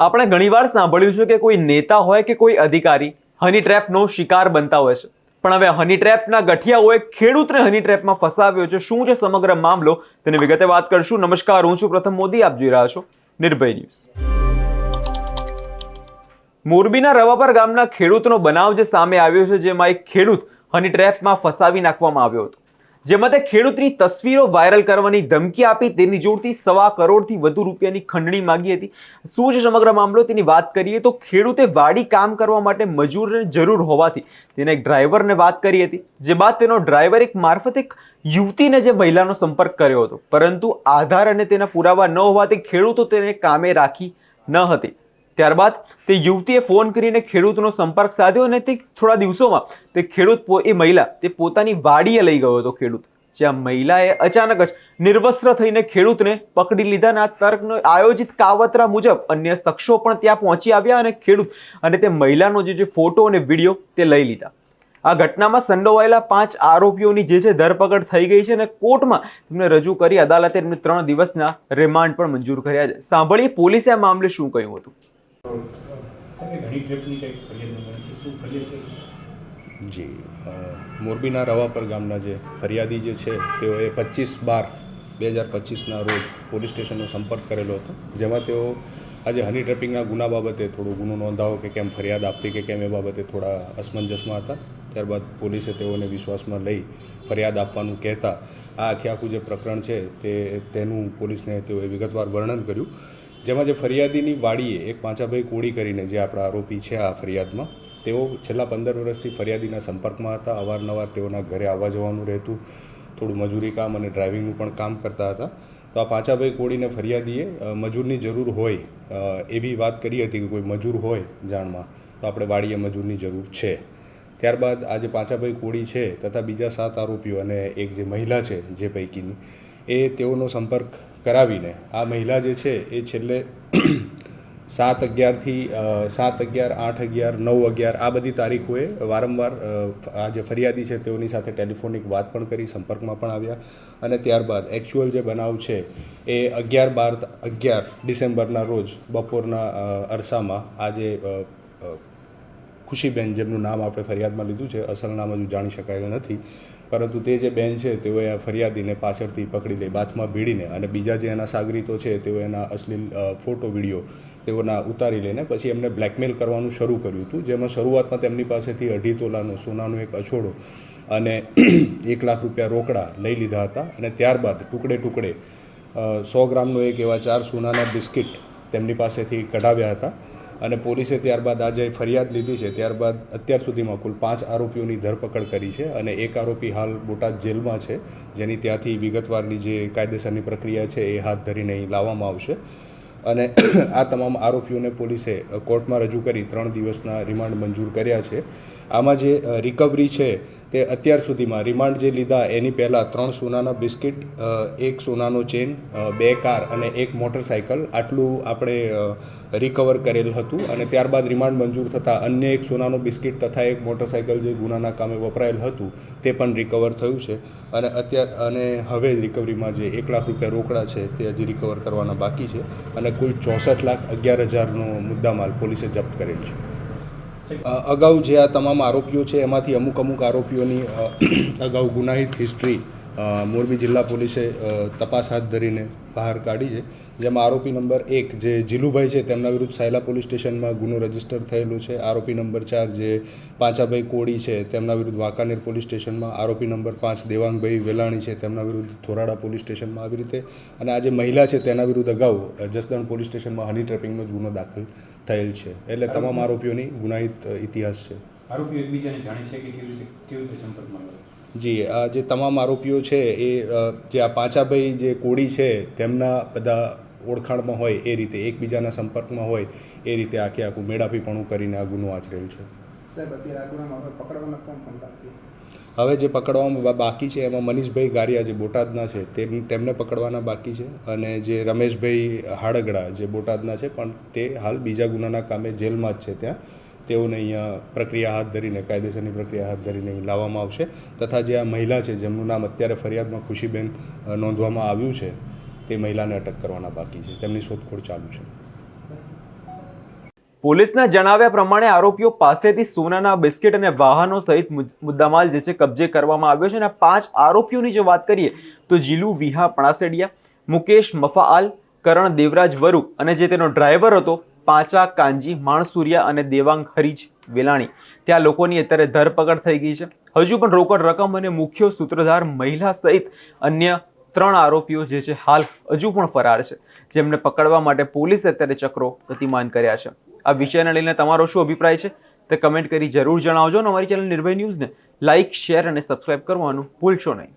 આપણે ઘણીવાર સાંભળ્યું છે કે કોઈ નેતા હોય કે કોઈ અધિકારી હની ટ્રેપનો શિકાર બનતા હોય છે. પણ હવે હની ટ્રેપના ગઠિયાઓએ ખેડૂતને હની ટ્રેપમાં ફસાવ્યો છે. શું છે સમગ્ર મામલો? તેની વિગતે વાત કરશું. નમસ્કાર, હું છું પ્રથમ મોદી. આપ જોઈ રહ્યા છો નિર્ભય ન્યૂઝ. મોરબીના રવાપર ગામના ખેડૂતનો બનાવ જે સામે આવ્યો છે, જેમાં એક ખેડૂત હની ટ્રેપમાં ફસાવી નાખવામાં આવ્યો હતો. જેમાં તે ખેડૂતની તસવીરો વાયરલ કરવાની ધમકી આપી તેની જોડથી સવા કરોડથી વધુ રૂપિયાની ખંડણી માંગી હતી. શું છે સમગ્ર મામલો? તેની વાત કરીએ તો ખેડૂતે વાડી કામ કરવા માટે મજૂરને જરૂર હોવાથી તેને એક ડ્રાઈવરને વાત કરી હતી, જે બાદ તેનો ડ્રાઈવર એક મારફત એક યુવતીને જે મહિલાનો સંપર્ક કર્યો હતો. પરંતુ આધાર અને તેના પુરાવા ન હોવાથી ખેડૂતો તેને કામે રાખી ન હતી. ત્યારબાદ તે યુવતીએ ફોન કરીને ખેડૂતનો સંપર્ક સાધ્યો અને તે થોડા દિવસોમાં તે ખેડૂત એ મહિલા, તે પોતાની વાડીએ લઈ ગયો હતો ખેડૂત. જ્યાં મહિલાએ અચાનક જ નિર્વસ્ત્ર થઈને ખેડૂતને પકડી લીધાના તર્કનો આયોજિત કાવતરા મુજબ અન્ય શખ્સો પણ ત્યાં પહોંચી આવ્યા અને ખેડૂત અને તે મહિલાનો જે જે ફોટો અને વીડિયો તે લઈ લીધા. આ ઘટનામાં સંડોવાયેલા પાંચ આરોપીઓની જે છે ધરપકડ થઈ ગઈ છે અને કોર્ટમાં તેમને રજૂ કરી અદાલતે તેમને ત્રણ દિવસના રિમાન્ડ પણ મંજૂર કર્યા છે. સાંભળીએ પોલીસે આ મામલે શું કહ્યું હતું. ઘણી ટ્રેપની કંઈક ફરિયાદ નોંધાઈ છે. શું ફરિયાદ છે? જી મોરબીના રવાપર ગામના જે ફરિયાદી જે છે, તેઓએ પચીસ બાર, બે હજાર પચીસના રોજ પોલીસ સ્ટેશનનો સંપર્ક કરેલો હતો, જેમાં તેઓ આજે હની ટ્રેપિંગના ગુના બાબતે થોડો ગુનો નોંધાવો કે કેમ ફરિયાદ આપવી કે કેમ એ બાબતે થોડા અસમંજસમાં હતા. ત્યારબાદ પોલીસે તેઓને વિશ્વાસમાં લઈ ફરિયાદ આપવાનું કહેતા આ આખે આખું જે પ્રકરણ છે, તે તેનું પોલીસને તેઓએ વિગતવાર વર્ણન કર્યું. જેમાં જે ફરિયાદીની વાડીએ એક પાંચાભાઈ કોળી કરીને જે આપણા આરોપી છે આ ફરિયાદમાં, તેઓ છેલ્લા પંદર વર્ષથી ફરિયાદીના સંપર્કમાં હતા. અવારનવાર તેઓના ઘરે આવવા જવાનું રહેતું. થોડું મજૂરી કામ અને ડ્રાઇવિંગનું પણ કામ કરતા હતા. તો આ પાંચાભાઈ કોળીને ફરિયાદીએ મજૂરની જરૂર હોય એવી વાત કરી હતી કે કોઈ મજૂર હોય જાણમાં, તો આપણે વાડીએ મજૂરની જરૂર છે. ત્યારબાદ આ જે પાંચાભાઈ કોળી છે તથા બીજા સાત આરોપીઓ અને એક જે મહિલા છે જે પૈકીની, એ તેઓનો સંપર્ક કરાવીને આ મહિલા જે છે એ છેલ્લે સાત અગિયારથી સાત અગિયાર, આઠ અગિયાર, નવ અગિયાર આ બધી તારીખોએ વારંવાર આ જે ફરિયાદી છે તેઓની સાથે ટેલિફોનિક વાત પણ કરી, સંપર્કમાં પણ આવ્યા અને ત્યારબાદ એકચ્યુઅલ જે બનાવ છે એ અગિયાર બાર, અગિયાર ડિસેમ્બરના રોજ બપોરના અરસામાં આ જે ખુશીબેન જેમનું નામ આપણે ફરિયાદમાં લીધું છે અસલ નામ હજુ જાણી શકાયેલ નથી પરંતુ તે જે બેન છે, તેઓએ આ ફરિયાદીને પાછળથી પકડી લઈ, બાથમાં ભીડીને અને બીજા જે એના સાગરીતો છે તેઓ એના અશ્લીલ ફોટો, વીડિયો તેઓના ઉતારી લઈને પછી એમને બ્લેકમેલ કરવાનું શરૂ કર્યું હતું, જેમાં શરૂઆતમાં તેમની પાસેથી અઢી તોલાનો સોનાનો એક અછોડો અને એક લાખ રૂપિયા રોકડા લઈ લીધા હતા અને ત્યારબાદ ટુકડે ટુકડે સો ગ્રામનો એક એવા ચાર સોનાના બિસ્કિટ તેમની પાસેથી કઢાવ્યા હતા. અને પોલીસે ત્યારબાદ આજે ફરિયાદ લીધી છે, ત્યારબાદ અત્યાર સુધીમાં કુલ પાંચ આરોપીઓની ધરપકડ કરી છે અને એક આરોપી હાલ બોટાદ જેલમાં છે, જેની ત્યાંથી વિગતવારની જે કાયદેસરની પ્રક્રિયા છે એ હાથ ધરીને અહીં લાવવામાં આવશે. અને આ તમામ આરોપીઓને પોલીસે કોર્ટમાં રજૂ કરી ત્રણ દિવસના રિમાન્ડ મંજૂર કર્યા છે. આમાં જે રિકવરી છે તે અત્યાર સુધીમાં રિમાન્ડ જે લીધા એની પહેલાં ત્રણ સોનાના બિસ્કિટ એક સોનાનો ચેન બે કાર અને એક મોટરસાયકલ આટલું આપણે રિકવર કરેલ હતું અને ત્યારબાદ રિમાન્ડ મંજૂર થતાં અન્ય એક સોનાનો બિસ્કિટ તથા એક મોટરસાયકલ જે ગુનાના કામે વપરાયેલ હતું તે પણ રિકવર થયું છે. અને અત્યાર, અને હવે રિકવરીમાં જે એક લાખ રૂપિયા રોકડા છે તે હજી રિકવર કરવાના બાકી છે અને કુલ ચોસઠ લાખ અગિયાર હજારનો મુદ્દામાલ પોલીસે જપ્ત કરેલ છે. અગાઉ જે આ તમામ આરોપીઓ છે એમાંથી અમુક અમુક આરોપીઓની અગાઉ ગુનાહિત હિસ્ટ્રી મોરબી જિલ્લા પોલીસે તપાસ હાથ ધરીને બહાર કાઢી છે. જેમાં આરોપી નંબર એક જે જીલુભાઈ છે તેમના વિરુદ્ધ સાયલા પોલીસ સ્ટેશનમાં ગુનો રજિસ્ટર થયેલો છે. આરોપી નંબર ચાર જે પાંચાભાઈ કોળી છે તેમના વિરુદ્ધ વાંકાનેર પોલીસ સ્ટેશનમાં. આરોપી નંબર પાંચ દેવાંગભાઈ વેલાણી છે તેમના વિરુદ્ધ થોરાડા પોલીસ સ્ટેશનમાં આવી રીતે. અને આ જે મહિલા છે તેના વિરુદ્ધ અગાઉ જસદણ પોલીસ સ્ટેશનમાં હની ટ્રેપિંગનો જ ગુનો દાખલ થયેલ છે. એટલે તમામ આરોપીઓની ગુનાહિત ઇતિહાસ છે. આરોપીઓ એકબીજાને જાણે છે કે કેવી રીતે કેવી રીતે સંપર્કમાં જી આ જે તમામ આરોપીઓ છે એ જે આ પાંચાભાઈ જે કોળી છે તેમના બધા ઓળખાણમાં હોય એ રીતે એકબીજાના સંપર્કમાં હોય એ રીતે આખે આખું મેળાપીપણું કરીને આ ગુનો આચરેલ છે. હવે જે પકડવામાં બાકી છે એમાં મનીષભાઈ ગારિયા જે બોટાદના છે તેમ તેમને પકડવાના બાકી છે અને જે રમેશભાઈ હાડગડા જે બોટાદના છે પણ તે હાલ બીજા ગુનાના કામે જેલમાં જ છે ત્યાં. તેઓને અહીંયા પ્રક્રિયા હાથ ધરીને, કાયદેસરની પ્રક્રિયા હાથ ધરીને અહીં લાવવામાં આવશે. તથા જે આ મહિલા છે, જેમનું નામ અત્યારે ફરિયાદમાં ખુશીબેન નોંધવામાં આવ્યું છે, તે મહિલાને અટક કરવાના બાકી છે. તેમની શોધખોળ ચાલુ છે. પોલીસના જણાવ્યા પ્રમાણે આરોપીઓ પાસેથી સોનાના બિસ્કિટ અને વાહનો સહિત મુદ- મુદ્દામાલ જે છે, કબજે કરવામાં આવ્યો છે અને પાંચ આરોપીઓની જો વાત કરીએ, તો જીલુ, વિહા, પણાસેડિયા, મુકેશ, મફાઆલ, કરણ, દેવરાજ વરુ અને જે તેનો ડ્રાઈવર હતો પાંચા, કાંજી, માણસુરિયા અને દેવાંગ હરીજ વેલાણી. ત્યાં લોકોની અત્યારે ધરપકડ થઈ ગઈ છે. હજુ પણ રોકડ રકમ અને મુખ્ય સૂત્રધાર મહિલા સહિત અન્ય ત્રણ આરોપીઓ જે છે હાલ હજુ પણ ફરાર છે. જેમને પકડવા માટે પોલીસે અત્યારે ચક્રો ગતિમાન કર્યા છે. આ વિષયને લઈને તમારો શું અભિપ્રાય છે? તે કમેન્ટ કરી જરૂર જણાવજો અને અમારી ચેનલ નિર્ભય ન્યૂઝને લાઇક શેર અને સબસ્ક્રાઇબ કરવાનું ભૂલશો નહીં.